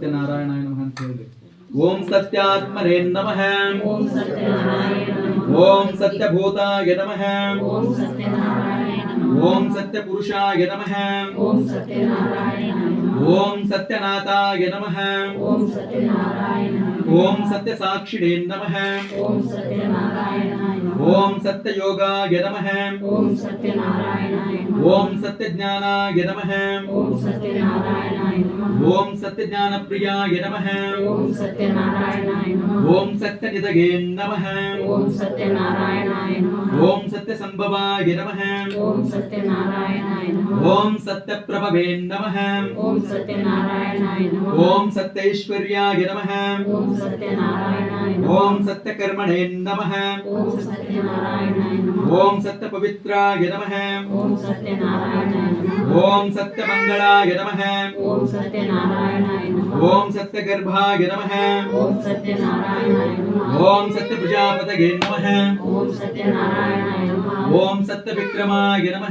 సత్యనారాయణ మహంతుడు ఓం సత్యాత్మనే నమ ఓం సత్యభూతాయ నమ ఓం సత్యపురుషాయ నమ ఓం సత్యనాథాయ నమ ఓం సత్యనారాయణ ओम सत्य साक्षिणे नमः ओम सत्य नारायणाय नमः ओम सत्य योगाय नमः ओम सत्य नारायणाय नमः ओम सत्य ज्ञानाय नमः ओम सत्य नारायणाय नमः ओम सत्य ज्ञान प्रियाय नमः ओम सत्य नारायणाय नमः ओम सत्य निदगे नमः ओम सत्य नारायणाय नमः ओम सत्य संभवाय नमः ओम सत्य नारायणाय नमः ओम सत्य प्रभवे नमः ओम सत्य नारायणाय नमः ओम सत्य नमः ओम ఓం సత్యకర్మణే నమ ఓం సత్య పవిత్రాయ నమ ఓం సత్యమంగళాయ నమ ఓం సత్యగర్భాయ నమ ఓం సత్య ప్రజాపతయే నమ ఓం సత్య విక్రమాయ నమ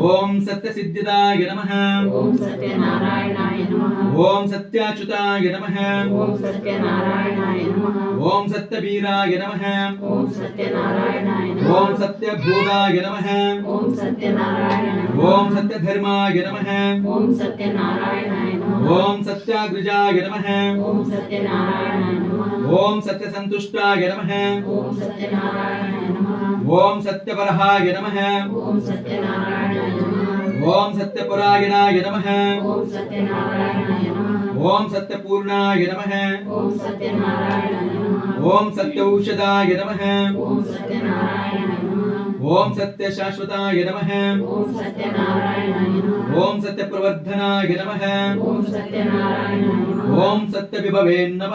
ओम सत्य सिद्धिदाय नमः ओम सत्य नारायणाय नमः ओम सत्य सत्याच्युताय नमः ओम सत्य नारायणाय नमः ओम सत्य वीराय नमः ओम सत्य नारायणाय नमः ओम सत्य सत्यभूताय नमः ओम सत्य नारायणाय नमः ओम सत्य धर्माय नमः ओम सत्य नारायणाय नमः ओम सत्य अग्रजाय नमः ओम सत्य नारायणाय नमः ओम सत्य संतुष्टाय नमः ओम सत्य नारायणाय नमः ओम सत्यपरहाय नमः ओम सत्यनारायणाय नमः ओम सत्यपरायणाय नमः ओम सत्यनारायणाय नमः ओम सत्यपूर्णाय नमः ओम सत्यनारायणाय नमः ओम सत्यौषधाय नमः ओम सत्यनारायणाय नमः ओम सत्य शाश्वताय नमः ओम सत्यनारायणाय नमः ओम सत्यप्रवर्धनाय नमः ओम सत्यनारायणाय ఓం సత్య విభవే నమ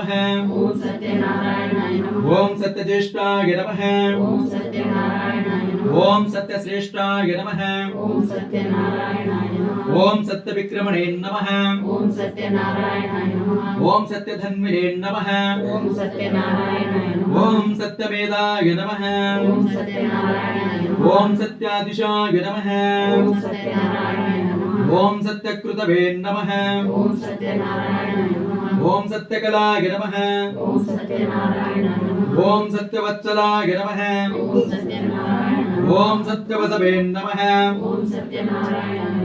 ఓం సత్య జ్యేష్ఠాయ నమ ఓం సత్య శ్రేష్టాయ నమ ఓం సత్య విక్రమణే నమ ఓం సత్య ధన్వినే నమ ఓం సత్య వేదాయ నమ ఓం సత్యాదిశాయ నమ ఓం సత్యకృతవే నమ ओम सत्यकलाय नमः। ओम सत्यनारायण ओम सत्यवत्सलाय नमः। ओम सत्यवसवे नमः। ओम सत्यनारायण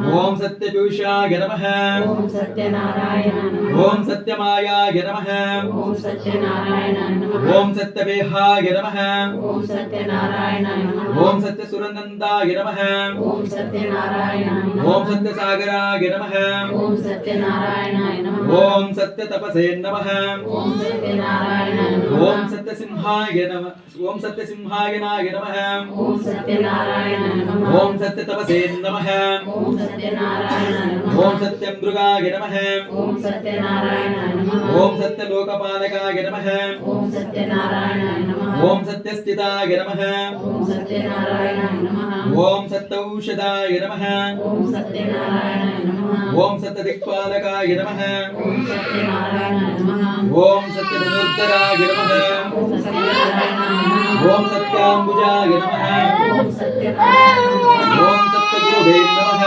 ॐ सत्यपीयूषाय नमः ॐ ओम सत्य सत्यमायाय नमः ॐ ओम सत्य सत्यवेहाय नमः ॐ सत्यनारायण ॐ सत्यसुरनन्दाय नमः ॐ ओम सत्य सत्यसागराय नमः सत्य सत्यनारायणाय नमः ॐ सत्यतपसे नमः ॐ सत्यनारायण ॐ सत्यसिंहाय नमः सत्य सत्यसिंहायनाय नमः ॐ नमः ఓం సత్యం మృగాయ నమః ఓం సత్యనారాయణ నమః ఓం సత్య లోకపాలకాయ నమః ఓం సత్యనారాయణ నమః ఓం సత్యస్థితాయ నమః ఓం సత్యనారాయణ నమః ఓం సత్తౌషధాయ నమః ఓం సత్యనారాయణ నమః ఓం సత్యదిక్పాలకాయ నమః ఓం సత్యనారాయణ నమః ఓం సత్యధనుర్ధరాయ నమః ఓం సత్యనారాయణ నమః ఓం సత్యాంబుజాయ నమః ఓం సత్యనారాయణ నమః ఓం గురువే నమః